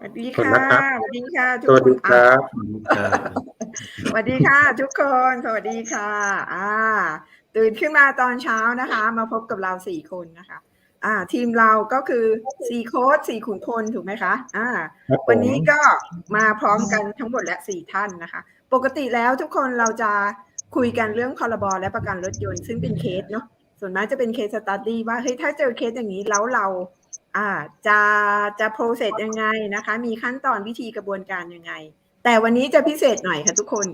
สวัสดีขอบคุณค่ะนะครับสวัสดีค่ะทุสกวัสคดีนครัอะบสวัสดีค่ะทุกคนสวัสดีค่ะ อ่า ตื่นขึ้นมาตอนเช้านะคะ มาพบกับเราสี่คนนะคะ อ่า ทีมเราก็คือสี่โค้ดสี่ขุนพลถูกไหมคะอ่าครับผมวันนี้ก็มาพร้อมกันทั้งหมดและสี่ท่านนะคะ ปกติแล้วทุกคนเราจะคุยกันเรื่องพรบและประกันรถยนต์ซึ่งเป็นเคสเนาะส่วนมากจะเป็นเคสสตัดดี้ว่าเฮ้ยถ้าเจอเคสอย่างนี้แล้วเรา อ่าจะจะโปรเซสยังไงนะคะ มีขั้นตอนวิธีกระบวนการยังไง แต่วันนี้จะพิเศษหน่อยค่ะทุกคน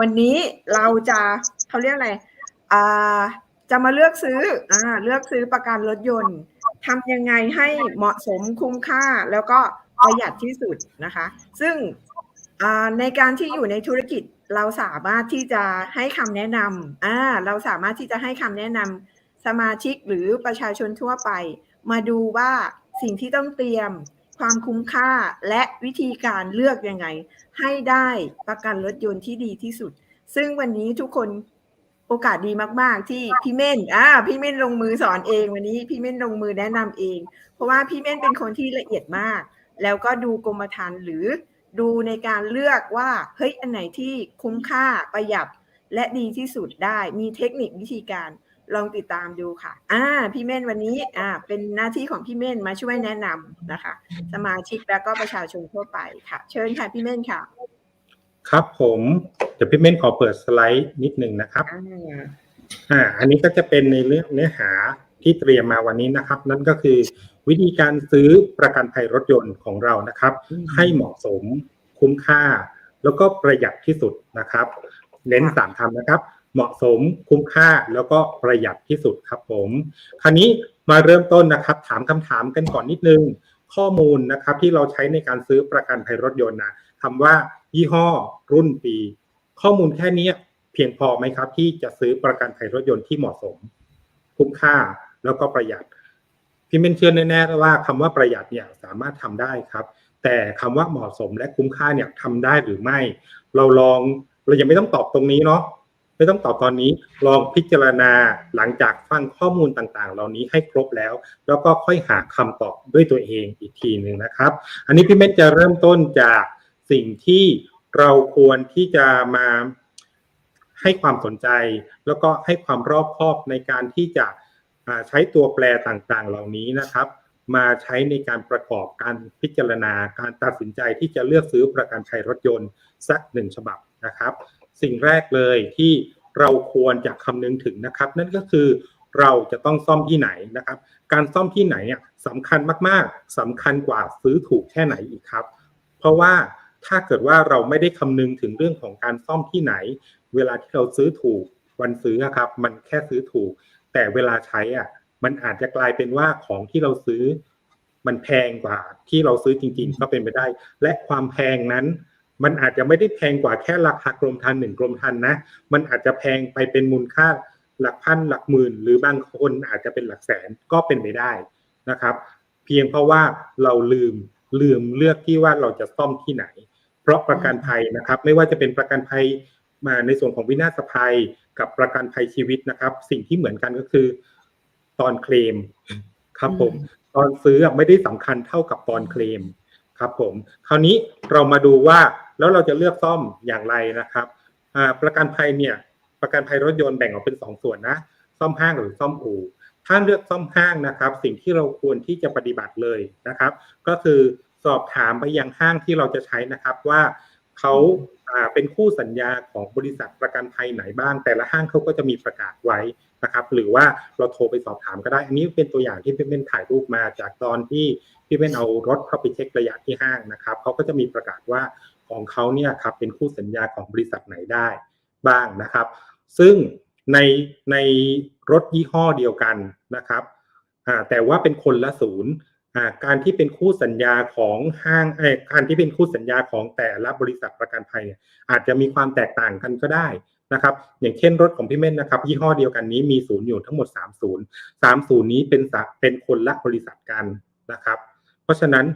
วันนี้เราจะเขาเรียกอะไรอ่าจะมาเลือกซื้ออ่าเลือกซื้อประกันรถยนต์ทำยังไงให้เหมาะสมคุ้มค่าแล้วก็ประหยัดที่สุดนะคะ ซึ่งในการที่อยู่ในธุรกิจเราสามารถที่จะให้คำแนะนำอ่าเราสามารถที่จะให้คำแนะนำสมาชิกหรือประชาชนทั่วไป มาดูว่า สิ่งที่ต้องเตรียมความคุ้มค่าและวิธีการเลือกยังไง ให้ได้ประกันรถยนต์ที่ดีที่สุด ซึ่งวันนี้ทุกคนโอกาสดีมาก ๆ ที่พี่เม่นอ่าพี่เม่นลงมือสอนเองวันนี้พี่เม่นลงมือแนะนำเอง เพราะว่าพี่เม่นเป็นคนที่ละเอียดมาก แล้วก็ดูกรมธรรม์หรือดูในการเลือกว่าเฮ้ยอันไหนที่คุ้มค่าประหยัดและดีที่สุดได้ มีเทคนิควิธีการ ลองติดตามดูค่ะ อ่า พี่เม่นวันนี้ อ่า เป็นหน้าที่ของพี่เม่นมาช่วยแนะนำนะคะ สมาชิกแล้วก็ประชาชนทั่วไปค่ะ เชิญค่ะพี่เม่นค่ะ ครับผม เดี๋ยวพี่เม่นขอเปิดสไลด์นิดหนึ่งนะครับอ่าอ่า อันนี้ก็จะเป็นในเรื่องเนื้อหาที่เตรียมมาวันนี้นะครับ นั่นก็คือ วิธีการซื้อประกันภัยรถยนต์ของเรานะครับ ให้เหมาะสมคุ้มค่า แล้วก็ประหยัดที่สุดนะครับ เน้นสามคำนะครับ เหมาะสมคุ้มค่าแล้วก็ประหยัดที่สุดครับผม คราวนี้มาเริ่มต้นนะครับ ถามคำถามกันก่อนนิดนึง ข้อมูลนะครับที่เราใช้ในการซื้อประกันภัยรถยนต์นะคำว่ายี่ห้อรุ่นปี ข้อมูลแค่นี้เพียงพอไหมครับ ที่จะซื้อประกันภัยรถยนต์ที่เหมาะสม คุ้มค่าแล้วก็ประหยัดพี่เมนเชื่อแน่ๆว่าคำว่าประหยัดเนี่ยสามารถทำได้ครับ แต่คำว่าเหมาะสมและคุ้มค่าเนี่ยทำได้หรือไม่ เราลองเรายังไม่ต้องตอบตรงนี้เนาะ ไม่ต้องตอบตอนนี้ลองพิจารณาหลังจากฟังข้อมูลต่างๆ เหล่านี้ให้ครบแล้ว แล้วก็ค่อยหาคำตอบด้วยตัวเองอีกทีหนึ่งนะครับ อันนี้พี่เม่นจะเริ่มต้นจากสิ่งที่เราควรที่จะมาให้ความสนใจ แล้วก็ให้ความรอบคอบในการที่จะใช้ตัวแปรต่างๆ เหล่านี้นะครับ มาใช้ในการประกอบการพิจารณาการตัดสินใจที่จะเลือกซื้อประกันภัยรถยนต์สักหนึ่งฉบับนะครับ สิ่งแรกเลยที่เราควรจะคำนึงถึงนะครับ นั่นก็คือเราจะต้องซ่อมที่ไหนนะครับ การซ่อมที่ไหนอะสำคัญมากๆสำคัญกว่าซื้อถูกแค่ไหนอีกครับ เพราะว่าถ้าเกิดว่าเราไม่ได้คำนึงถึงเรื่องของการซ่อมที่ไหน เวลาที่เราซื้อถูกวันซื้อครับ มันแค่ซื้อถูก แต่เวลาใช้อะมันอาจจะกลายเป็นว่าของที่เราซื้อ มันแพงกว่าที่เราซื้อจริง ๆ ก็เป็นไปได้ และความแพงนั้น มันอาจจะไม่ได้แพงกว่าแค่ราคากรมธรรม์หนึ่งกรมธรรม์นะ มันอาจจะแพงไปเป็นมูลค่าหลักพันหลักหมื่น หรือบางคนอาจจะเป็นหลักแสนก็เป็นไปได้นะครับ เพียงเพราะว่าเราลืมลืมเลือกที่ว่าเราจะซ่อมที่ไหน เพราะประกันภัยนะครับ ไม่ว่าจะเป็นประกันภัยมาในส่วนของวินาศภัยกับประกันภัยชีวิตนะครับ สิ่งที่เหมือนกันก็คือ ตอนเคลมครับผม ตอนซื้ออะไม่ได้สำคัญเท่ากับตอนเคลมครับผม คราวนี้เรามาดูว่า แล้วเราจะเลือกซ่อมอย่างไรนะครับประกันภัยเนี่ยประกันภัยรถยนต์แบ่งออกเป็นสองส่วนนะซ่อมห้างหรือซ่อมอู่ถ้าเลือกซ่อมห้างนะครับ สิ่งที่เราควรที่จะปฏิบัติเลยนะครับ ก็คือสอบถามไปยังห้างที่เราจะใช้นะครับว่าเขาอ่าเป็นคู่สัญญาของบริษัทประกันภัยไหนบ้าง แต่ละห้างเขาก็จะมีประกาศไว้นะครับ หรือว่าเราโทรไปสอบถามก็ได้ อันนี้เป็นตัวอย่างที่พี่เป็นถ่ายรูปมาจากตอนที่พี่เป็นเอารถเข้าไปเช็คระยะที่ห้างนะครับเขาก็จะมีประกาศว่า ของเขาเนี่ยครับเป็นคู่สัญญาของบริษัทไหนได้บ้างนะครับ ซึ่งในในรถยี่ห้อเดียวกันนะครับแต่ว่าเป็นคนละศูนย์การที่เป็นคู่สัญญาของห้างเอ่อการที่เป็นคู่สัญญาของแต่ละบริษัทประกันภัยเนี่ยอาจจะมีความแตกต่างกันก็ได้นะครับอย่างเช่นรถของพี่เม่นนะครับยี่ห้อเดียวกันนี้มีศูนย์อยู่ทั้งหมด3ศูนย์สามศูนย์นี้เป็นเป็นคนละบริษัทกันนะครับ เพราะฉะนั้น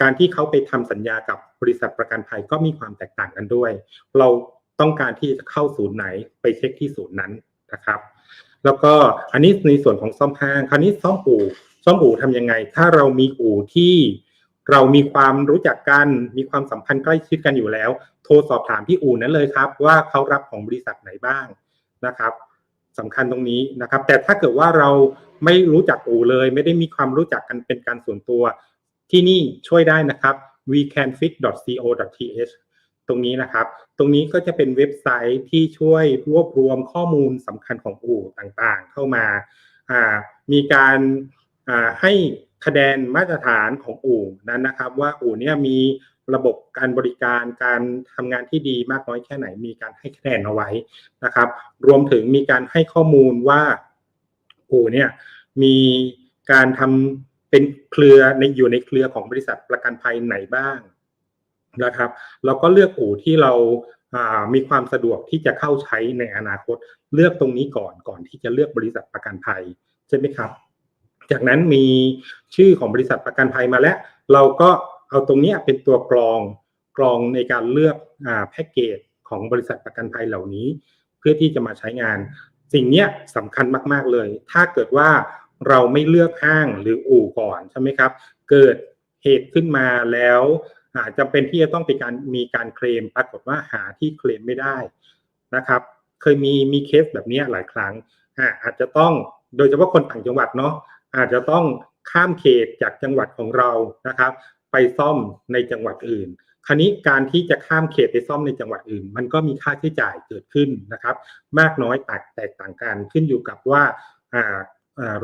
การที่เขาไปทำสัญญากับบริษัทประกันภัยก็มีความแตกต่างกันด้วย เราต้องการที่จะเข้าศูนย์ไหนไปเช็คที่ศูนย์นั้นนะครับ แล้วก็อันนี้ในส่วนของซ่อมห้าง คราวนี้ซ่อมอู่ซ่อมอู่ทำยังไง ถ้าเรามีอู่ที่เรามีความรู้จักกันมีความสัมพันธ์ใกล้ชิดกันอยู่แล้ว โทรสอบถามที่อู่นั้นเลยครับ ว่าเขารับของบริษัทไหนบ้างนะครับสำคัญตรงนี้นะครับ แต่ถ้าเกิดว่าเราไม่รู้จักอู่เลย ไม่ได้มีความรู้จักกันเป็นการส่วนตัว ที่นี่ช่วยได้นะครับ wecanfit.co.th ตรงนี้นะครับ ตรงนี้ก็จะเป็นเว็บไซต์ที่ช่วยรวบรวมข้อมูลสำคัญของอู่ต่างๆ เข้ามาามีการาให้คะแนนมาตรฐานของอู่นั้นนะครับ ว่าอู่เนี่ยมีระบบการบริการการทำงานที่ดีมากน้อยแค่ไหน มีการให้คะแนนเอาไว้นะครับ รวมถึงมีการให้ข้อมูลว่าอู่เนี่ยมีการทำ เป็นเครือในอยู่ในเครือของบริษัทประกันภัยไหนบ้างนะครับเราก็เลือกอู่ที่เราามีความสะดวกที่จะเข้าใช้ในอนาคต เลือกตรงนี้ก่อนก่อนที่จะเลือกบริษัทประกันภัยใช่ไหมครับ จากนั้นมีชื่อของบริษัทประกันภัยมาแล้ว เราก็เอาตรงนี้เป็นตัวกรองกรองในการเลือกอแพ็กเกจของบริษัทประกันภัยเหล่านี้ เพื่อที่จะมาใช้งาน สิ่งนี้สำคัญมาก ๆเลย ถ้าเกิดว่า เราไม่เลือกห้างหรืออู่ก่อนใช่ไหมครับ เกิดเหตุขึ้นมาแล้วอาจจะเป็นที่จะต้องไปการมีการเคลมปรากฏว่าหาที่เคลมไม่ได้นะครับ เคยมีมีเคสแบบนี้หลายครั้งอาจจะต้องโดยเฉพาะคนต่างจังหวัดเนาะอาจจะต้องข้ามเขตจากจังหวัดของเรานะครับ ไปซ่อมในจังหวัดอื่น คราวนี้การที่จะข้ามเขตไปซ่อมในจังหวัดอื่น มันก็มีค่าใช้จ่ายเกิดขึ้นนะครับ มากน้อยแตกแตกต่างกันขึ้นอยู่กับว่า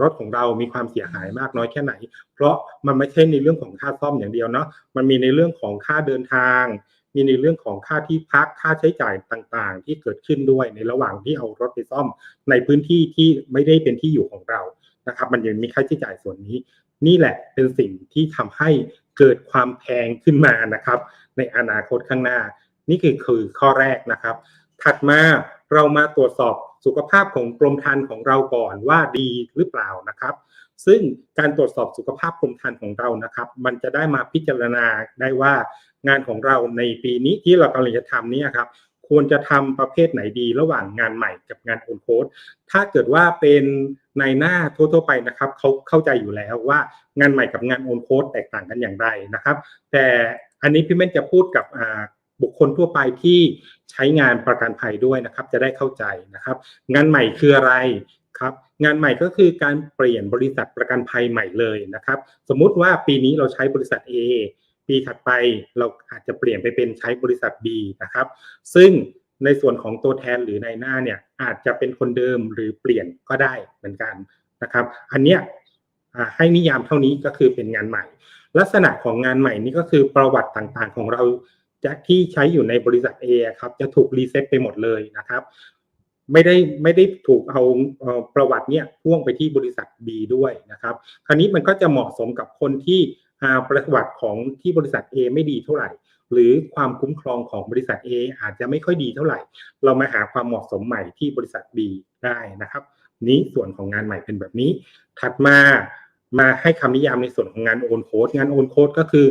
รถของเรามีความเสียหายมากน้อยแค่ไหน เพราะมันไม่ใช่ในเรื่องของค่าซ่อมอย่างเดียวเนาะมันมีในเรื่องของค่าเดินทาง มีในเรื่องของค่าที่พักค่าใช้จ่ายต่างๆ ที่เกิดขึ้นด้วยในระหว่างที่เอารถไปซ่อม ในพื้นที่ที่ไม่ได้เป็นที่อยู่ของเรานะครับ มันยังมีค่าใช้จ่ายส่วนนี้ นี่แหละเป็นสิ่งที่ทำให้เกิดความแพงขึ้นมานะครับ ในอนาคตข้างหน้า นี่คือคือข้อแรกนะครับ ถัดมาเรามาตรวจสอบสุขภาพของกรมธรรม์ของเราก่อนว่าดีหรือเปล่านะครับ ซึ่งการตรวจสอบสุขภาพกรมธรรม์ของเรานะครับ มันจะได้มาพิจารณาได้ว่างานของเราในปีนี้ที่เรากำลังจะทำนี่ครับควรจะทำประเภทไหนดีระหว่างงานใหม่กับงานโอนโค้ดถ้าเกิดว่าเป็นในหน้าทั่วๆไปนะครับเขาเข้าใจอยู่แล้วว่างานใหม่กับงานโอนโค้ดแตกต่างกันอย่างไรนะครับ แต่อันนี้พี่เม่นจะพูดกับ บุคคลทั่วไปที่ใช้งานประกันภัยด้วยนะครับ จะได้เข้าใจนะครับ งานใหม่คืออะไรครับ งานใหม่ก็คือการเปลี่ยนบริษัทประกันภัยใหม่เลยนะครับ สมมุติว่าปีนี้เราใช้บริษัท A ปีถัดไปเราอาจจะเปลี่ยนไปเป็นใช้บริษัท B นะครับ ซึ่งในส่วนของตัวแทนหรือในหน้าเนี่ยอาจจะเป็นคนเดิมหรือเปลี่ยนก็ได้เหมือนกันนะครับ อันเนี้ยให้นิยามเท่านี้ก็คือเป็นงานใหม่ ลักษณะของงานใหม่นี่ก็คือประวัติต่างๆของเรา จากที่ใช้อยู่ในบริษัท A ครับจะถูกรีเซ็ตไปหมดเลยนะครับ ไม่ได้ไม่ได้ถูกเอาประวัติเนี่ยพ่วงไปที่บริษัท B ด้วยนะครับ คราวนี้มันก็จะเหมาะสมกับคนที่ประวัติของที่บริษัท A ไม่ดีเท่าไหร่ หรือความคุ้มครองของบริษัท A อาจจะไม่ค่อยดีเท่าไหร่ เรามาหาความเหมาะสมใหม่ที่บริษัท B ได้นะครับ นี้ส่วนของงานใหม่เป็นแบบนี้ ถัดมามาให้คำนิยามในส่วนของงานโอนโค้ดงานโอนโค้ดก็คือ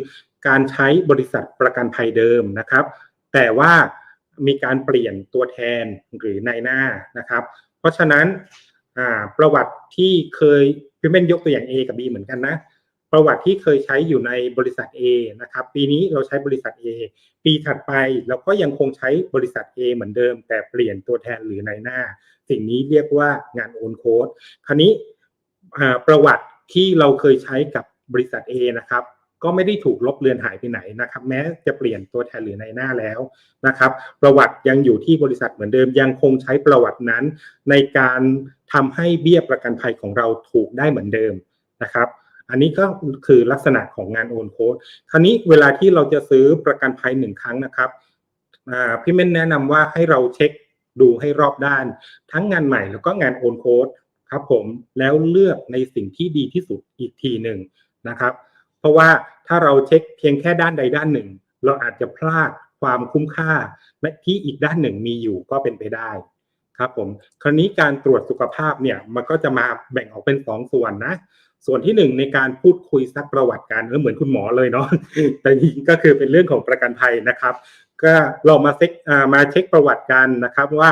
การใช้บริษัทประกันภัยเดิมนะครับ แต่ว่ามีการเปลี่ยนตัวแทนหรือนายหน้านะครับ เพราะฉะนั้นประวัติที่เคยพี่เม่นยกตัวอย่าง A กับ B เหมือนกันนะ ประวัติที่เคยใช้อยู่ในบริษัท A นะครับ ปีนี้เราใช้บริษัท A ปีถัดไปเราก็ยังคงใช้บริษัท A เหมือนเดิม แต่เปลี่ยนตัวแทนหรือนายหน้า สิ่งนี้เรียกว่างานโอนโค้ดคราวนี้ประวัติที่เราเคยใช้กับบริษัท A นะครับ ก็ไม่ได้ถูกลบเลือนหายไปไหนนะครับ แม้จะเปลี่ยนตัวแทนหรือในหน้าแล้วนะครับ ประวัติยังอยู่ที่บริษัทเหมือนเดิมยังคงใช้ประวัตินั้น ในการทำให้เบี้ยประกันภัยของเราถูกได้เหมือนเดิมนะครับ อันนี้ก็คือลักษณะของงานโอนโค้ดคราวนี้เวลาที่เราจะซื้อประกันภัยหนึ่งครั้งนะครับพี่เม่นแนะนำว่าให้เราเช็คดูให้รอบด้าน ทั้งงานใหม่แล้วก็งานโอนโค้ดครับผมแล้วเลือกในสิ่งที่ดีที่สุดอีกทีหนึ่งนะครับ เพราะว่าถ้าเราเช็คเพียงแค่ด้านใดด้านหนึ่ง เราอาจจะพลาดความคุ้มค่าที่อีกด้านหนึ่งมีอยู่ก็เป็นไปได้ครับผมคราวนี้การตรวจสุขภาพเนี่ยมันก็จะมาแบ่งออกเป็นสองส่วนนะส่วนที่หนึ่งในการพูดคุยซักประวัติกันเออเหมือนคุณหมอเลยเนาะแต่จริงก็คือเป็นเรื่องของประกันภัยนะครับ ก็เรามาเช็คอ่ามาเช็คประวัติกันนะครับ ว่า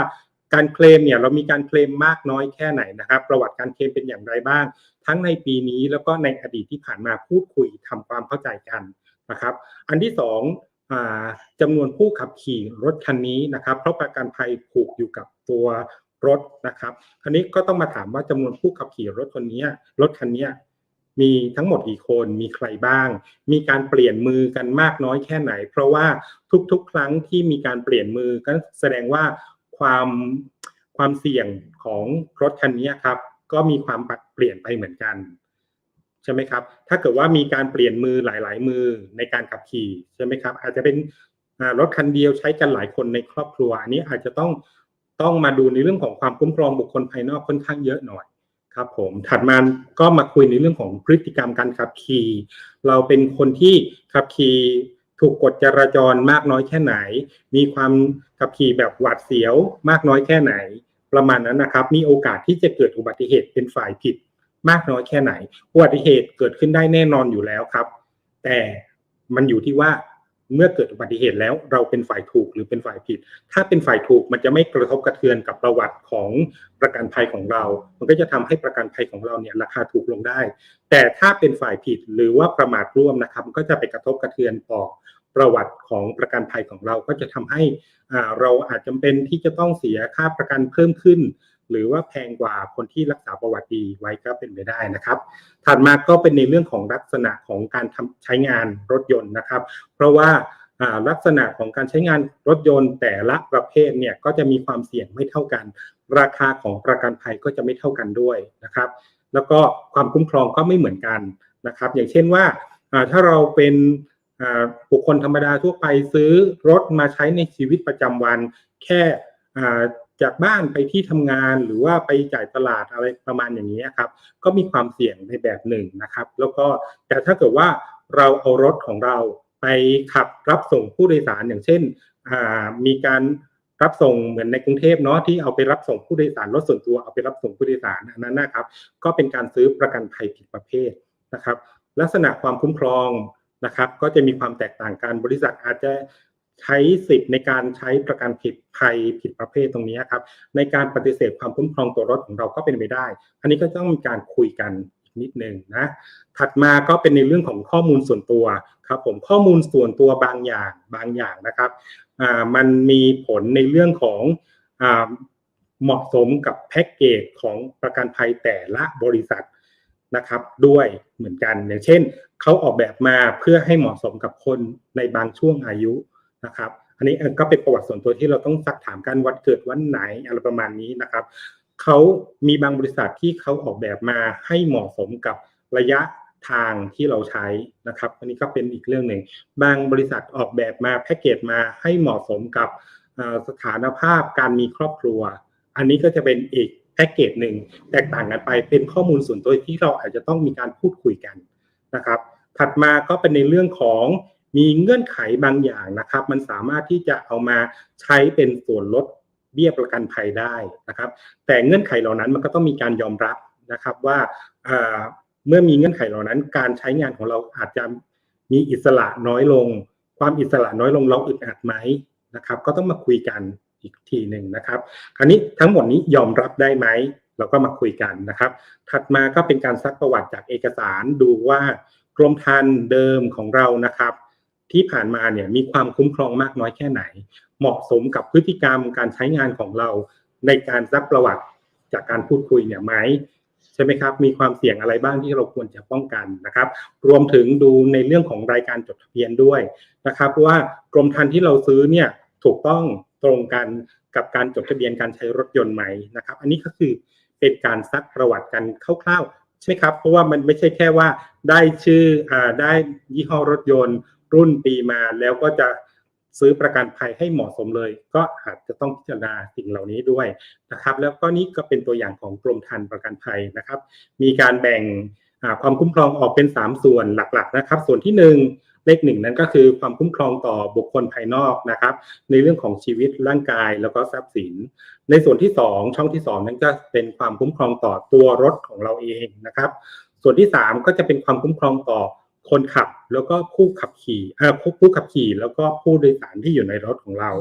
การเคลมเนี่ยเรามีการเคลมมากน้อยแค่ไหนนะครับ ประวัติการเคลมเป็นอย่างไรบ้าง ทั้งในปีนี้แล้วก็ในอดีตที่ผ่านมาพูดคุยทำความเข้าใจกันนะครับ อันที่สองจำนวนผู้ขับขี่รถคันนี้นะครับ เพราะประกันภัยผูกอยู่กับตัวรถนะครับคันนี้ก็ต้องมาถามว่าจำนวนผู้ขับขี่รถคนนี้รถคันนี้มีทั้งหมดกี่คนมีใครบ้าง มีการเปลี่ยนมือกันมากน้อยแค่ไหน เพราะว่าทุกๆ ครั้งที่มีการเปลี่ยนมือก็แสดงว่าความความเสี่ยงของรถคันนี้ครับ ก็มีความเปลี่ยนไปเหมือนกัน ใช่ไหมครับ ถ้าเกิดว่ามีการเปลี่ยนมือหลาย ๆ มือในการขับขี่ใช่ไหมครับ อาจจะเป็นรถคันเดียวใช้กันหลายคนในครอบครัว อันนี้อาจจะต้องต้องมาดูในเรื่องของความคุ้มครองบุคคลภายนอกค่อนข้างเยอะหน่อยครับผมถัดมาก็มาคุยในเรื่องของพฤติกรรมการขับขี่ เราเป็นคนที่ขับขี่ถูกกฎจราจรมากน้อยแค่ไหน มีความขับขี่แบบหวาดเสียวมากน้อยแค่ไหน ประมาณนั้นนะครับ มีโอกาสที่จะเกิดอุบัติเหตุเป็นฝ่ายผิดมากน้อยแค่ไหน อุบัติเหตุเกิดขึ้นได้แน่นอนอยู่แล้วครับ แต่มันอยู่ที่ว่าเมื่อเกิดอุบัติเหตุแล้วเราเป็นฝ่ายถูกหรือเป็นฝ่ายผิด ถ้าเป็นฝ่ายถูกมันจะไม่กระทบกระเทือนกับประวัติของประกันภัยของเรา มันก็จะทำให้ประกันภัยของเราเนี่ยราคาถูกลงได้ แต่ถ้าเป็นฝ่ายผิดหรือว่าประมาทร่วมนะครับก็จะไปกระทบกระเทือนต่อ ประวัติของประกันภัยของเราก็จะทำให้เราอาจจำเป็นที่จะต้องเสียค่าประกันเพิ่มขึ้น หรือว่าแพงกว่าคนที่รักษาประวัติดีไว้ก็เป็นไปได้นะครับ ถัดมาก็เป็นในเรื่องของลักษณะของการทำใช้งานรถยนต์นะครับ เพราะว่าลักษณะของการใช้งานรถยนต์แต่ละประเภทเนี่ยก็จะมีความเสี่ยงไม่เท่ากัน ราคาของประกันภัยก็จะไม่เท่ากันด้วยนะครับ แล้วก็ความคุ้มครองก็ไม่เหมือนกันนะครับ อย่างเช่นว่าถ้าเราเป็น บุคคลธรรมดาทั่วไปซื้อรถมาใช้ในชีวิตประจำวัน แค่จากบ้านไปที่ทำงานหรือว่าไปจ่ายตลาดอะไรประมาณอย่างนี้ครับ ก็มีความเสี่ยงในแบบหนึ่งนะครับ แล้วก็แต่ถ้าเกิดว่าเราเอารถของเราไปขับรับส่งผู้โดยสารอย่างเช่นมีการรับส่งเหมือนในกรุงเทพเนาะที่เอาไปรับส่งผู้โดยสารรถส่วนตัวเอาไปรับส่งผู้โดยสารอันนั้นนะครับ ก็เป็นการซื้อประกันภัยผิดประเภทนะครับ ลักษณะความคุ้มครอง นะครับ ก็จะมีความแตกต่างกันบริษัทอาจจะใช้สิทธิ์ในการใช้ประกันผิดภัยผิดประเภทตรงนี้ครับ ในการปฏิเสธความคุ้มครองตัวรถของเราก็เป็นไปได้ อันนี้ก็ต้องมีการคุยกันนิดนึงนะ ถัดมาก็เป็นในเรื่องของข้อมูลส่วนตัวครับผมข้อมูลส่วนตัวบางอย่างบางอย่างนะครับมันมีผลในเรื่องของอเหมาะสมกับแพ็กเกจของประกันภัยแต่ละบริษัท นะครับด้วยเหมือนกัน อย่างเช่นเขาออกแบบมาเพื่อให้เหมาะสมกับคนในบางช่วงอายุนะครับ อันนี้ก็เป็นประวัติส่วนตัวที่เราต้องซักถามกันวันเกิดวันไหนอะไรประมาณนี้นะครับเขามีบางบริษัทที่เขาออกแบบมาให้เหมาะสมกับระยะทางที่เราใช้นะครับ อันนี้ก็เป็นอีกเรื่องหนึ่ง บางบริษัทออกแบบมาแพ็กเกจมาให้เหมาะสมกับสถานภาพการมีครอบครัว อันนี้ก็จะเป็นอีก แพ็กเกจหนึ่งแตกต่างกันไปเป็นข้อมูลส่วนตัวที่เราอาจจะต้องมีการพูดคุยกันนะครับ ถัดมาก็เป็นในเรื่องของมีเงื่อนไขบางอย่างนะครับ มันสามารถที่จะเอามาใช้เป็นส่วนลดเบี้ยประกันภัยได้นะครับ แต่เงื่อนไขเหล่านั้นมันก็ต้องมีการยอมรับนะครับว่าเมื่อมีเงื่อนไขเหล่านั้น การใช้งานของเราอาจจะมีอิสระน้อยลง ความอิสระน้อยลงเราอึดอัดไหมนะครับ ก็ต้องมาคุยกัน อีกทีหนึ่งนะครับคราวนี้ทั้งหมดนี้ยอมรับได้ไหมเราก็มาคุยกันนะครับ ถัดมาก็เป็นการซักประวัติจากเอกสารดูว่ากรมธรรม์เดิมของเรานะครับ ที่ผ่านมาเนี่ยมีความคุ้มครองมากน้อยแค่ไหน เหมาะสมกับพฤติกรรมการใช้งานของเราในการซักประวัติจากการพูดคุยเนี่ยไหมใช่ไหมครับ มีความเสี่ยงอะไรบ้างที่เราควรจะป้องกันนะครับ รวมถึงดูในเรื่องของรายการจดทะเบียนด้วยนะครับว่ากรมธรรม์ที่เราซื้อเนี่ยถูกต้อง ตรงกันกับการจดทะเบียนการใช้รถยนต์ไหมนะครับ อันนี้ก็คือเป็นการซักประวัติกันคร่าวๆใช่ไหมครับ เพราะว่ามันไม่ใช่แค่ว่าได้ชื่ออ่าได้ยี่ห้อรถยนต์ รุ่นปีมาแล้วก็จะซื้อประกันภัยให้เหมาะสมเลย ก็อาจจะต้องพิจารณาสิ่งเหล่านี้ด้วยนะครับ แล้วก็นี่ก็เป็นตัวอย่างของกรมธรรม์ประกันภัยนะครับ มีการแบ่งความคุ้มครองออกเป็น 3 ส่วนหลักๆนะครับ ส่วนที่ 1 เลขหนึ่งนั้นก็คือความคุ้มครองต่อบุคคลภายนอกนะครับ ในเรื่องของชีวิตร่างกายแล้วก็ทรัพย์สิน ในส่วนที่ 2 ช่องที่ 2 นั้นก็เป็นความคุ้มครองต่อตัวรถของเราเองนะครับ ส่วนที่ 3 ก็จะเป็นความคุ้มครองต่อคนขับแล้วก็ผู้ขับขี่เอ่อผู้ขับขี่แล้วก็ผู้โดยสารที่อยู่ในรถของเรา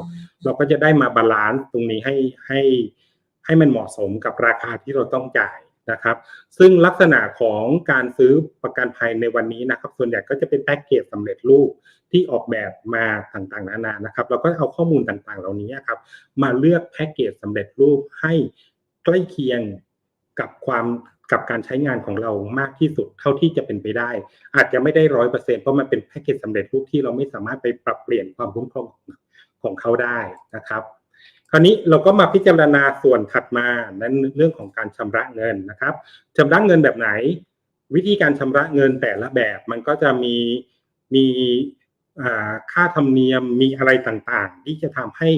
เราก็จะได้มาบาลานซ์ตรงนี้ให้ให้ให้มันเหมาะสมกับราคาที่เราต้องจ่าย นะครับ ซึ่งลักษณะของการซื้อประกันภัยในวันนี้นะครับ ส่วนใหญ่ก็จะเป็นแพ็กเกจสำเร็จรูปที่ออกแบบมาต่างๆนานานะครับเราก็เอาข้อมูลต่างๆ เหล่านี้ครับ มาเลือกแพ็กเกจสำเร็จรูปให้ใกล้เคียงกับความกับการใช้งานของเรามากที่สุดเท่าที่จะเป็นไปได้ อาจจะไม่ได้ร้อยเปอร์เซ็นต์เพราะมันเป็นแพ็กเกจสำเร็จรูปที่เราไม่สามารถไปปรับเปลี่ยนความคุ้มครองของเขาได้นะครับ คราวนี้เราก็มาพิจารณาส่วนถัดมานั้นเรื่องของการชำระเงินนะครับชำระเงินแบบไหน วิธีการชำระเงินแต่ละแบบมันก็จะมีมีค่าธรรมเนียมมีอะไรต่างๆ ที่จะทำให้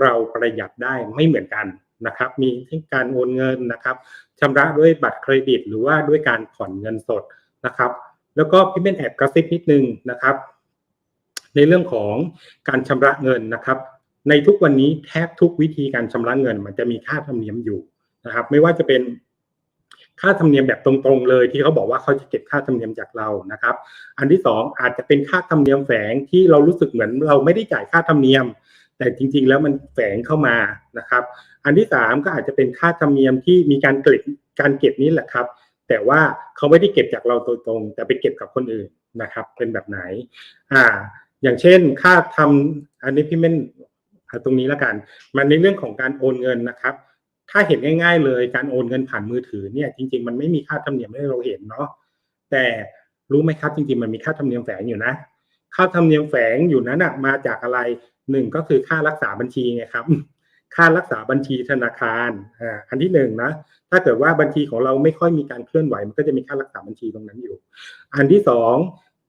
เราประหยัดได้ไม่เหมือนกันนะครับ มีทั้งการโอนเงินนะครับชำระด้วยบัตรเครดิต หรือว่าด้วยการผ่อนเงินสดนะครับ แล้วก็พี่เป็นแอบกระซิบนิดนึงนะครับ ในเรื่องของการชำระเงินนะครับ ในทุกวันนี้แทบทุกวิธีการชำระเงิน มันจะมีค่าธรรมเนียมอยู่นะครับ ไม่ว่าจะเป็นค่าธรรมเนียมแบบตรงๆ เลยที่เขาบอกว่าเขาจะเก็บค่าธรรมเนียมจากเรานะครับ อันที่สองอาจจะเป็นค่าธรรมเนียมแฝงที่เรารู้สึกเหมือนเราไม่ได้จ่ายค่าธรรมเนียม แต่จริง ๆ แล้วมันแฝงเข้ามานะครับ อันที่สามก็อาจจะเป็นค่าธรรมเนียมที่มีการเก็บการเก็บนี้แหละครับ แต่ว่าเขาไม่ได้เก็บจากเราโดยตรง แต่ไปเก็บกับคนอื่นนะครับ เป็นแบบไหน อ่า อย่างเช่น ค่าทำอันนี้พี่เม่น ตรงนี้แล้วกัน มันในเรื่องของการโอนเงินนะครับ ถ้าเห็นง่าย ๆ เลยการโอนเงินผ่านมือถือเนี่ยจริง ๆ มันไม่มีค่าธรรมเนียมให้เราเห็นเนาะแต่รู้ไหมครับจริงๆ มันมีค่าธรรมเนียมแฝงอยู่นะ ค่าธรรมเนียมแฝงอยู่นั้นนะมาจากอะไรหนึ่งก็คือค่ารักษาบัญชีไงครับค่ารักษาบัญชีธนาคารอ่าอันที่หนึ่งนะ ถ้าเกิดว่าบัญชีของเราไม่ค่อยมีการเคลื่อนไหว มันก็จะมีค่ารักษาบัญชีตรงนั้นอยู่ อันที่สอง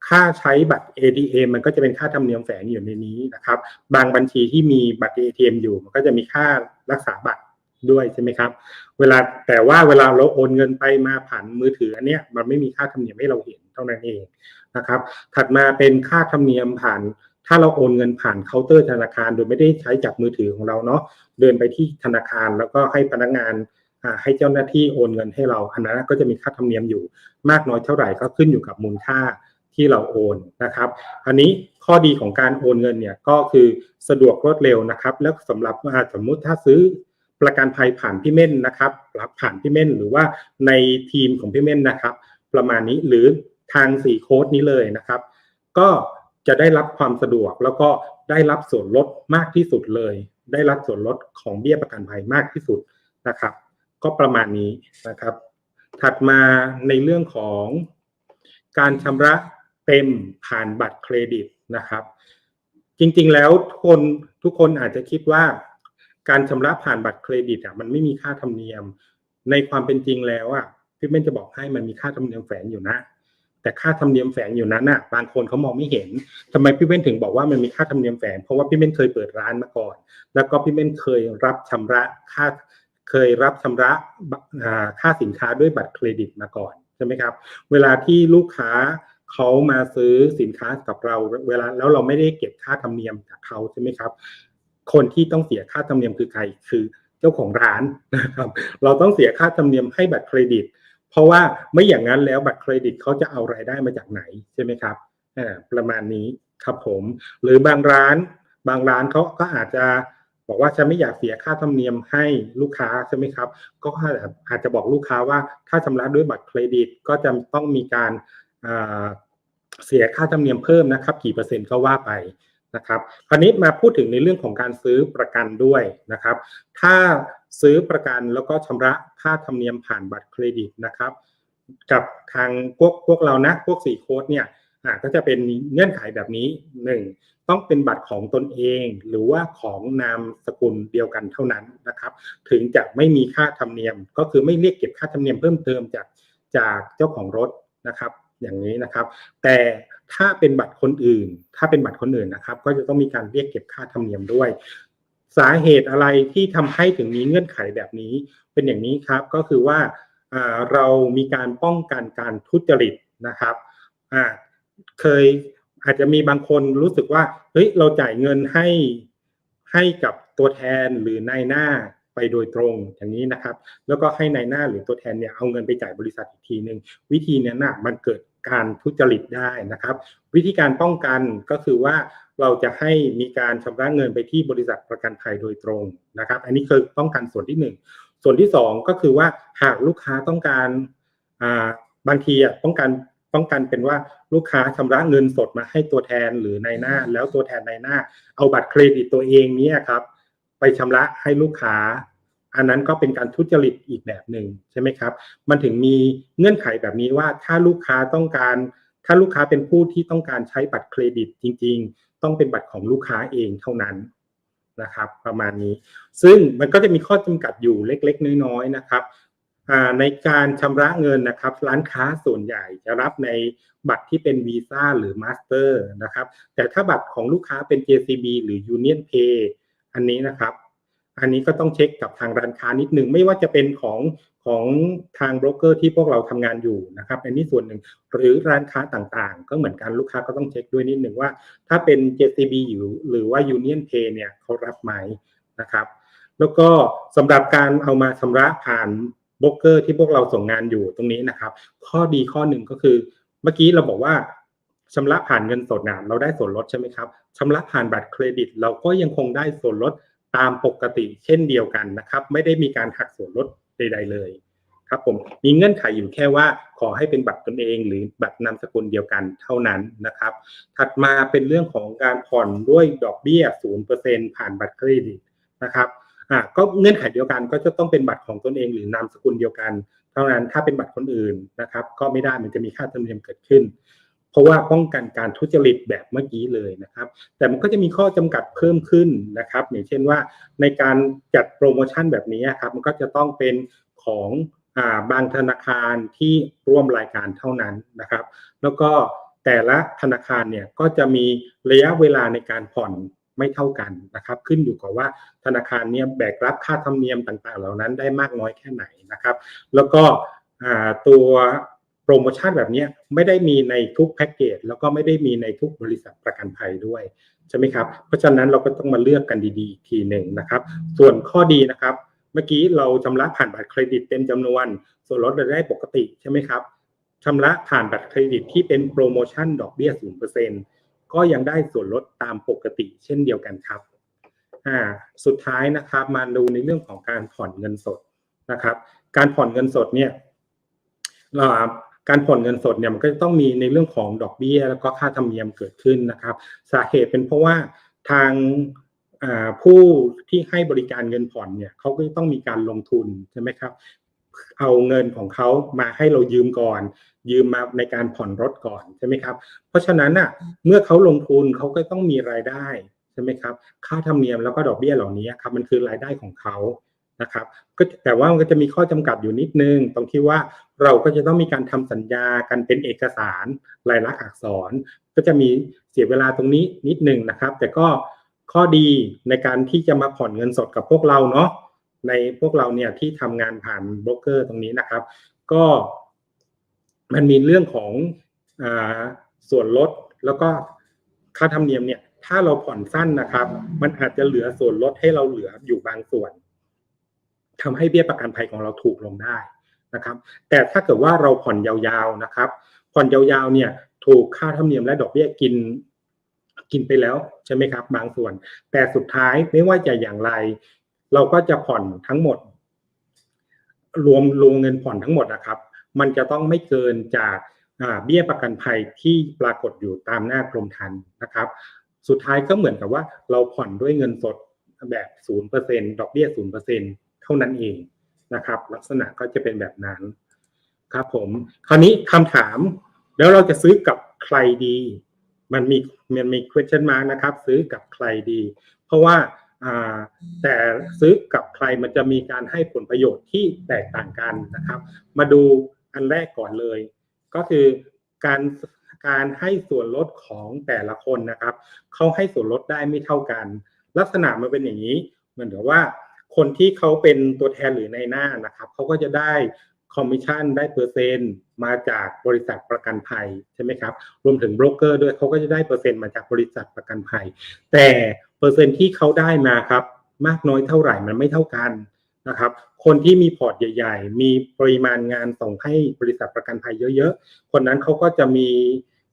ค่าใช้บัตร ATM มันก็จะเป็นค่าธรรมเนียมแฝงอยู่ในนี้นะครับ บางบัญชีที่มีบัตร ATM อยู่ มันก็จะมีค่ารักษาบัตรด้วยใช่ไหมครับ เวลาแต่ว่าเวลาเราโอนเงินไปมาผ่านมือถืออันเนี้ยมันไม่มีค่าธรรมเนียมให้เราเห็นเท่านั้นเองนะครับ ถัดมาเป็นค่าธรรมเนียมผ่าน ถ้าเราโอนเงินผ่านเคาน์เตอร์ธนาคาร โดยไม่ได้ใช้จากมือถือของเราเนาะเดินไปที่ธนาคารแล้วก็ให้พนักงานให้เจ้าหน้าที่โอนเงินให้เราอันนั้นก็จะมีค่าธรรมเนียมอยู่มากน้อยเท่าไหร่ก็ขึ้นอยู่กับมูลค่า ที่เราโอนนะครับ อันนี้ข้อดีของการโอนเงินเนี่ยก็คือสะดวกรวดเร็วนะครับ แล้วสำหรับสมมุติถ้าซื้อประกันภัยผ่านพี่เม่นนะครับรับผ่านพี่เม่นหรือว่าในทีมของพี่เม่นนะครับ ประมาณนี้หรือทางสี่โค้ดนี้เลยนะครับ ก็จะได้รับความสะดวกแล้วก็ได้รับส่วนลดมากที่สุดเลย ได้รับส่วนลดของเบี้ยประกันภัยมากที่สุดนะครับ ก็ประมาณนี้นะครับ ถัดมาในเรื่องของการชำระ เต็มผ่านบัตรเครดิตนะครับ จริงๆแล้วทุกคนทุกคนอาจจะคิดว่า การชำระผ่านบัตรเครดิตอะมันไม่มีค่าธรรมเนียม ในความเป็นจริงแล้วอะพี่เม่นจะบอกให้มันมีค่าธรรมเนียมแฝงอยู่นะ แต่ค่าธรรมเนียมแฝงอยู่นั้นน่ะบางคนเขามองไม่เห็นทำไมพี่เม่นถึงบอกว่ามันมีค่าธรรมเนียมแฝงเพราะว่าพี่เม่นเคยเปิดร้านมาก่อน แล้วก็พี่เม่นเคยรับชำระค่าเคยรับชำระค่าสินค้าด้วยบัตรเครดิตมาก่อนใช่ไหมครับ เวลาที่ลูกค้า เขามาซื้อสินค้ากับเราเวลาแล้วเราไม่ได้เก็บค่าธรรมเนียมจากเขาใช่ไหมครับ คนที่ต้องเสียค่าธรรมเนียมคือใครคือเจ้าของร้านนะครับ เราต้องเสียค่าธรรมเนียมให้บัตรเครดิต เพราะว่าไม่อย่างนั้นแล้วบัตรเครดิตเขาจะเอารายได้มาจากไหนใช่ไหมครับอ่าประมาณนี้ครับผม หรือบางร้าน บางร้านเขาก็อาจจะบอกว่าฉันไม่อยากเสียค่าธรรมเนียมให้ลูกค้าใช่ไหมครับ ก็อาจจะบอกลูกค้าว่าถ้าชำระด้วยบัตรเครดิตก็จะต้องมีการ เสียค่าธรรมเนียมเพิ่มนะครับ กี่เปอร์เซ็นต์ก็ว่าไปนะครับ คราวนี้มาพูดถึงในเรื่องของการซื้อประกันด้วยนะครับ ถ้าซื้อประกันแล้วก็ชำระค่าธรรมเนียมผ่านบัตรเครดิตนะครับ กับทางพวกพวกเรานะพวกสี่โค้ดเนี่ยก็จะเป็นเงื่อนไขแบบนี้หนึ่งต้องเป็นบัตรของตนเอง หรือว่าของนามสกุลเดียวกันเท่านั้นนะครับ ถึงจะไม่มีค่าธรรมเนียม ก็คือไม่เรียกเก็บค่าธรรมเนียมเพิ่มเติมจากจากเจ้าของรถนะครับ อย่างนี้นะครับ แต่ถ้าเป็นบัตรคนอื่น ถ้าเป็นบัตรคนอื่นนะครับ ก็จะต้องมีการเรียกเก็บค่าธรรมเนียมด้วย สาเหตุอะไรที่ทำให้ถึงมีเงื่อนไขแบบนี้ เป็นอย่างนี้ครับก็คือว่าเรามีการป้องกันการทุจริตนะครับเคยอาจจะมีบางคนรู้สึกว่าเฮ้ยเราจ่ายเงินให้ให้กับตัวแทนหรือนายหน้า ไปโดยตรงอย่างนี้นะครับ แล้วก็ให้นายหน้าหรือตัวแทนเนี่ยเอาเงินไปจ่ายบริษัทอีกทีหนึ่งวิธีนี้นะมันเกิดการทุจริตได้นะครับ วิธีการป้องกันก็คือว่าเราจะให้มีการชำระเงินไปที่บริษัทประกันภัยโดยตรงนะครับ อันนี้คือป้องกันส่วนที่ 1 ส่วนที่สองก็คือว่าหากลูกค้าต้องการาบางทีอะต้องการต้องการเป็นว่าลูกค้าชำระเงินสดมาให้ตัวแทนหรือนายหน้า แล้วตัวแทนนายหน้า เอาบัตรเครดิตตัวเองเนี่ยครับ ไปชำระให้ลูกค้า อันนั้นก็เป็นการทุจริตอีกแบบหนึ่งใช่ไหมครับ มันถึงมีเงื่อนไขแบบนี้ว่าถ้าลูกค้าต้องการ ถ้าลูกค้าเป็นผู้ที่ต้องการใช้บัตรเครดิตจริง ๆ ต้องเป็นบัตรของลูกค้าเองเท่านั้นนะครับประมาณนี้ ซึ่งมันก็จะมีข้อจำกัดอยู่เล็กๆ น้อยๆนะครับในการชำระเงินนะครับ ร้านค้าส่วนใหญ่จะรับในบัตรที่เป็นวีซ่าหรือมาสเตอร์นะครับแต่ถ้าบัตรของลูกค้าเป็น JCB หรือ Union Pay อันนี้นะครับ อันนี้ก็ต้องเช็คกับทางร้านค้านิดนึง ไม่ว่าจะเป็นของของทางโบรกเกอร์ที่พวกเราทำงานอยู่นะครับ อันนี้ส่วนหนึ่งหรือร้านค้าต่างๆ ก็เหมือนกันลูกค้าก็ต้องเช็คด้วยนิดนึงว่า ถ้าเป็น JCB อยู่หรือว่า Union Pay เนี่ยเขารับไหมนะครับ แล้วก็สำหรับการเอามาชำระผ่านโบรกเกอร์ที่พวกเราส่งงานอยู่ตรงนี้นะครับ ข้อดีข้อหนึ่งก็คือ เมื่อกี้เราบอกว่า ชำระผ่านเงินสดนะเราได้ส่วนลดใช่ไหมครับชำระผ่านบัตรเครดิต เราก็ยังคงได้ส่วนลดตามปกติเช่นเดียวกันนะครับ ไม่ได้มีการหักส่วนลดใด ๆ เลยครับผมมีเงื่อนไขอยู่แค่ว่าขอให้เป็นบัตรตนเอง หรือบัตรนามสกุลเดียวกันเท่านั้นนะครับ ถัดมาเป็นเรื่องของการผ่อนด้วยดอกเบี้ย 0%ผ่านบัตรเครดิตนะครับอ่าก็เงื่อนไขเดียวกันก็จะต้องเป็นบัตรของตนเองหรือนามสกุลเดียวกัน เท่านั้นถ้าเป็นบัตรคนอื่นนะครับ ก็ไม่ได้มันจะมีค่าธรรมเนียมเกิดขึ้น ราะว่าป้องกันการทุจริตแบบเมื่อกี้เลยนะครับ แต่มันก็จะมีข้อจำกัดเพิ่มขึ้นนะครับ อย่างเช่นว่าในการจัดโปรโมชั่นแบบนี้ครับมันก็จะต้องเป็นของอาบางธนาคารที่ร่วมรายการเท่านั้นนะครับ แล้วก็แต่ละธนาคารเนี่ยก็จะมีระยะเวลาในการผ่อนไม่เท่ากันนะครับ ขึ้นอยู่กับว่าธนาคารเนี่ยแบกรับค่าธรรมเนียมต่างๆ เหล่านั้นได้มากน้อยแค่ไหนนะครับ แล้วก็ตัว โปรโมชั่นแบบนี้ไม่ได้มีในทุกแพ็กเกจแล้วก็ไม่ได้มีในทุกบริษัทประกันภัยด้วยใช่ไหมครับ เพราะฉะนั้นเราก็ต้องมาเลือกกันดีๆอีกทีหนึ่งนะครับ ส่วนข้อดีนะครับ เมื่อกี้เราชำระผ่านบัตรเครดิตเต็มจำนวน ส่วนลดรายได้ปกติใช่ไหมครับชำระผ่านบัตรเครดิตที่เป็นโปรโมชั่นดอกเบี้ยศูนเปอร์เซ็นก็ยังได้ส่วนลดตามปกติเช่นเดียวกันครับอ่าสุดท้ายนะครับมาดูในเรื่องของการผ่อนเงินสดนะครับ การผ่อนเงินสดเนี่ยเอ่อ การผ่อนเงินสดเนี่ยมันก็จะต้องมีในเรื่องของดอกเบี้ย แล้วก็ค่าธรรมเนียมเกิดขึ้นนะครับ สาเหตุเป็นเพราะว่าทางผู้ที่ให้บริการเงินผ่อนเนี่ยเขาก็ต้องมีการลงทุนใช่ไหมครับเอาเงินของเขามาให้เรายืมก่อน ยืมมาในการผ่อนรถก่อนใช่ไหมครับ เพราะฉะนั้นน่ะเมื่อเขาลงทุนเขาก็ต้องมีรายได้ใช่ไหมครับ ค่าธรรมเนียมแล้วก็ดอกเบี้ยเหล่านี้ครับมันคือรายได้ของเขานะครับก็แต่ว่ามันก็จะมีข้อจำกัดอยู่นิดนึงตรงที่ว่า เราก็จะต้องมีการทำสัญญากันเป็นเอกสารลายลักษณ์อักษร ก็จะมีเสียเวลาตรงนี้นิดหนึ่งนะครับ แต่ก็ข้อดีในการที่จะมาผ่อนเงินสดกับพวกเราเนาะในพวกเราเนี่ยที่ทำงานผ่านโบรกเกอร์ตรงนี้นะครับ ก็มันมีเรื่องของอส่วนลดแล้วก็ค่าธรรมเนียมเนี่ย ถ้าเราผ่อนสั้นนะครับ มันอาจจะเหลือส่วนลดให้เราเหลืออยู่บางส่วนทำให้เบี้ยประกันภัยของเราถูกลงได้ นะครับแต่ถ้าเกิดว่าเราผ่อนยาวๆนะครับ ผ่อนยาวๆเนี่ยถูกค่าธรรมเนียมและดอกเบี้ยกินกินไปแล้วใช่ไหมครับ บางส่วน แต่สุดท้ายไม่ว่าจะอย่างไร เราก็จะผ่อนทั้งหมด รวมรวมเงินผ่อนทั้งหมดนะครับ มันจะต้องไม่เกินจากเบี้ยประกันภัยที่ปรากฏอยู่ตามหน้ากรมธรรม์นะครับ สุดท้ายก็เหมือนกับว่าเราผ่อนด้วยเงินสดแบบ 0%ดอกเบี้ย 0%เท่านั้นเอง นะครับ ลักษณะก็จะเป็นแบบนั้นครับผม คราวนี้คำถามแล้วเราจะซื้อกับใครดี มันมีมันมี question mark นะครับ ซื้อกับใครดี เพราะว่าแต่ซื้อกับใครมันจะมีการให้ผลประโยชน์ที่แตกต่างกันนะครับ มาดูอันแรกก่อนเลย ก็คือการการให้ส่วนลดของแต่ละคนนะครับเขาให้ส่วนลดได้ไม่เท่ากัน ลักษณะมันเป็นอย่างนี้เหมือนกับว่า คนที่เขาเป็นตัวแทนหรือในหน้านะครับเขาก็จะได้คอมมิชชั่นได้เปอร์เซ็นต์มาจากบริษัทประกันภัยใช่ไหมครับรวมถึงโบรกเกอร์ด้วยเขาก็จะได้เปอร์เซ็นต์มาจากบริษัทประกันภัย แต่เปอร์เซ็นต์ที่เขาได้มาครับ มากน้อยเท่าไหร่มันไม่เท่ากันนะครับ คนที่มีพอร์ตใหญ่ ๆ มีปริมาณงานส่งให้บริษัทประกันภัยเยอะๆ คนนั้นเขาก็จะมี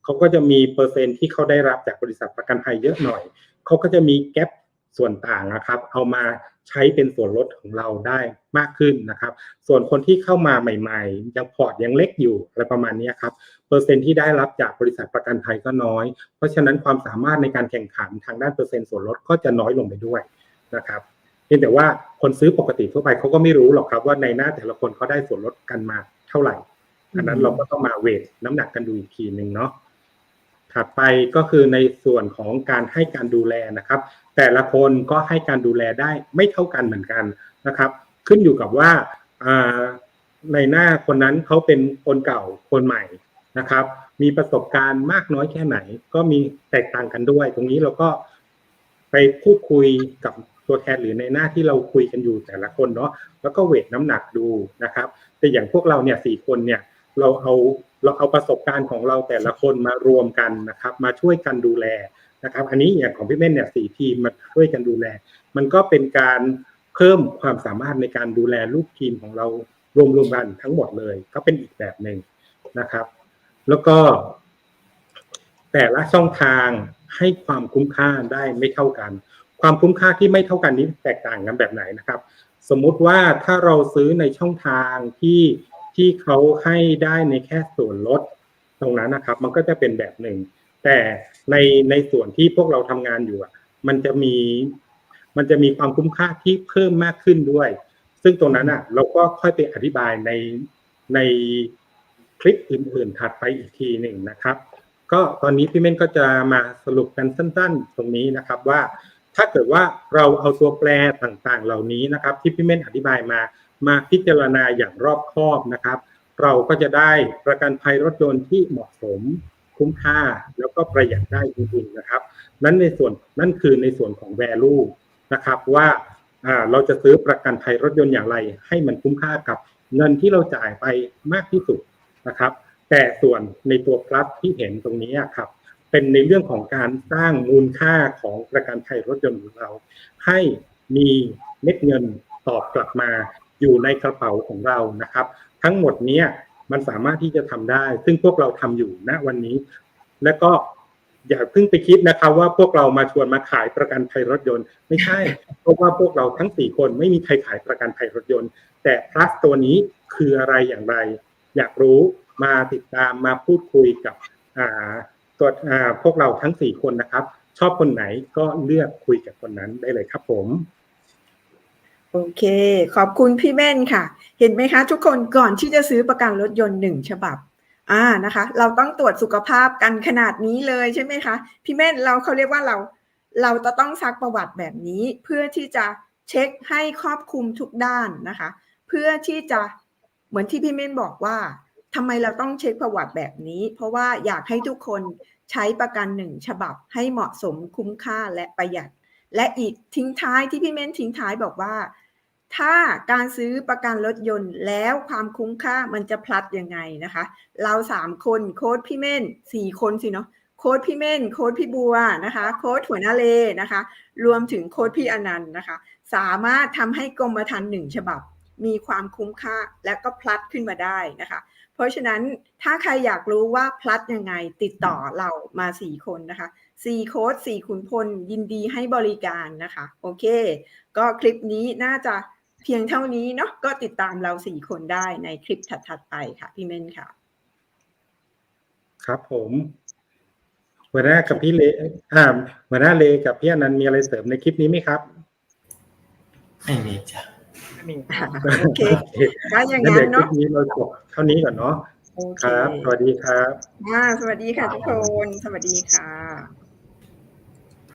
เขาก็จะมีเปอร์เซ็นต์ที่เขาได้รับจากบริษัทประกันภัยเยอะหน่อยเขาก็จะมีแกลบส่วนต่างนะครับ เอามา ใช้เป็นส่วนลดของเราได้มากขึ้นนะครับ ส่วนคนที่เข้ามาใหม่ ๆ ยังพอร์ตยังเล็กอยู่อะไรประมาณนี้ครับ เปอร์เซ็นต์ที่ได้รับจากบริษัทประกันภัยก็น้อย เพราะฉะนั้นความสามารถในการแข่งขันทางด้านเปอร์เซ็นต์ส่วนลดก็จะน้อยลงไปด้วยนะครับเพียงแต่ว่าคนซื้อปกติทั่วไปเขาก็ไม่รู้หรอกครับว่าในหน้าแต่ละคนเขาได้ส่วนลดกันมาเท่าไหร่อันนั้นเราก็ต้องมาเวทน้ำหนักกันดูอีกทีหนึ่งเนาะ ถัดไปก็คือในส่วนของการให้การดูแลนะครับ แต่ละคนก็ให้การดูแลได้ไม่เท่ากันเหมือนกันนะครับ ขึ้นอยู่กับว่าอ่าในหน้าคนนั้นเขาเป็นคนเก่าคนใหม่นะครับ มีประสบการณ์มากน้อยแค่ไหน ก็มีแตกต่างกันด้วย ตรงนี้เราก็ไปพูดคุยกับตัวแทนหรือในหน้าที่เราคุยกันอยู่แต่ละคนเนาะแล้วก็เวทน้ำหนักดูนะครับ แต่อย่างพวกเราเนี่ยสี่คนเนี่ย เราเอาเราเอาประสบการณ์ของเราแต่ละคนมารวมกันนะครับ มาช่วยกันดูแลนะครับ อันนี้อย่างของพี่เม่นเนี่ยสี่ทีมมาช่วยกันดูแล มันก็เป็นการเพิ่มความสามารถในการดูแลลูกทีมของเรารวมๆกันทั้งหมดเลย ก็เป็นอีกแบบหนึ่งนะครับ แล้วก็ แต่ละช่องทางให้ความคุ้มค่าได้ไม่เท่ากัน ความคุ้มค่าที่ไม่เท่ากันนี้แตกต่างกันแบบไหนนะครับ สมมุติว่าถ้าเราซื้อในช่องทางที่ ที่เขาให้ได้ในแค่ส่วนลดตรงนั้นนะครับ มันก็จะเป็นแบบหนึ่ง แต่ในในส่วนที่พวกเราทำงานอยู่อะมันจะมีมันจะมีความคุ้มค่าที่เพิ่มมากขึ้นด้วย ซึ่งตรงนั้นอะ เราก็ค่อยไปอธิบายในในคลิปอื่นๆถัดไปอีกทีหนึ่งนะครับ ก็ตอนนี้พี่เม่นก็จะมาสรุปกันสั้น ๆ ตรงนี้นะครับว่าถ้าเกิดว่าเราเอาตัวแปรต่างๆ เหล่านี้นะครับ ที่พี่เม่นอธิบายมา มาพิจารณาอย่างรอบคอบนะครับ เราก็จะได้ประกันภัยรถยนต์ที่เหมาะสมคุ้มค่าแล้วก็ประหยัดได้จริงๆนะครับ นั้นในส่วนนั่นคือในส่วนของ value นะครับว่าเราจะซื้อประกันภัยรถยนต์อย่างไร ให้มันคุ้มค่ากับเงินที่เราจ่ายไปมากที่สุดนะครับ แต่ส่วนในตัว plus ที่เห็นตรงนี้ครับ เป็นในเรื่องของการสร้างมูลค่าของประกันภัยรถยนต์ของเรา ให้มีเม็ดเงินตอบกลับมา อยู่ในกระเป๋าของเรานะครับ ทั้งหมดนี้มันสามารถที่จะทำได้ ซึ่งพวกเราทำอยู่ณวันนี้ และก็อย่าเพิ่งไปคิดนะครับ ว่าพวกเรามาชวนมาขายประกันภัยรถยนต์ ไม่ใช่ เพราะว่าพวกเราทั้งสี่คนไม่มีใครขายประกันภัยรถยนต์ แต่ plus ตัวนี้คืออะไรอย่างไร อยากรู้มาติดตามมาพูดคุยกับอ่าตัวอ่าพวกเราทั้งสี่คนนะครับ ชอบคนไหนก็เลือกคุยกับคนนั้นได้เลยครับผม โอเค ขอบคุณพี่เม่นค่ะ เห็นไหมคะ ทุกคนก่อนที่จะซื้อประกันรถยนต์หนึ่งฉบับอ่านะคะ เราต้องตรวจสุขภาพกันขนาดนี้เลยใช่ไหมคะพี่เม่นเราเขาเรียกว่าเรา เราจะต้องซักประวัติแบบนี้ เพื่อที่จะเช็คให้ครอบคลุมทุกด้านนะคะ เพื่อที่จะเหมือนที่พี่เม่นบอกว่าทำไมเราต้องเช็คประวัติแบบนี้ เพราะว่าอยากให้ทุกคนใช้ประกันหนึ่งฉบับให้เหมาะสมคุ้มค่าและประหยัด และอีกทิ้งท้ายที่พี่เม่นทิ้งท้ายบอกว่า ถ้าการซื้อประกันรถยนต์แล้วความคุ้มค่ามันจะพลัดยังไงนะคะ เราสามคนโค้ดพี่เม่นสี่คนสิเนาะโค้ดพี่เม่นโค้ดพี่บัวนะคะโค้ดหัวหน้าเลนะคะ รวมถึงโค้ดพี่อนันต์นะคะ สามารถทำให้กรมธรรม์หนึ่งฉบับ มีความคุ้มค่าและก็พลัดขึ้นมาได้นะคะ เพราะฉะนั้นถ้าใครอยากรู้ว่าพลัดยังไงติดต่อเรามาสี่คนนะคะสี่โค้ดสี่ขุนพลยินดีให้บริการนะคะ โอเค ก็คลิปนี้น่าจะ เพียงเท่านี้เนาะก็ติดตามเราสี่คนได้ในคลิปถัดๆไปค่ะ พี่เม่นค่ะ ครับผมหัวหน้ากับพี่เลอ่าหัวหน้าเลกับพี่อนันต์มีอะไรเสริมในคลิปนี้ไหมครับ ไม่มีจ้ะโอเคถ้าอย่างงั้นนั้เดี๋ยนวคลิเนาะปนี้เราจบเท่านี้ก่อนเนาะโอเคครับ สวัสดีครับอ่าสวัสดีค่ะทุกคน สวัสดีค่ะ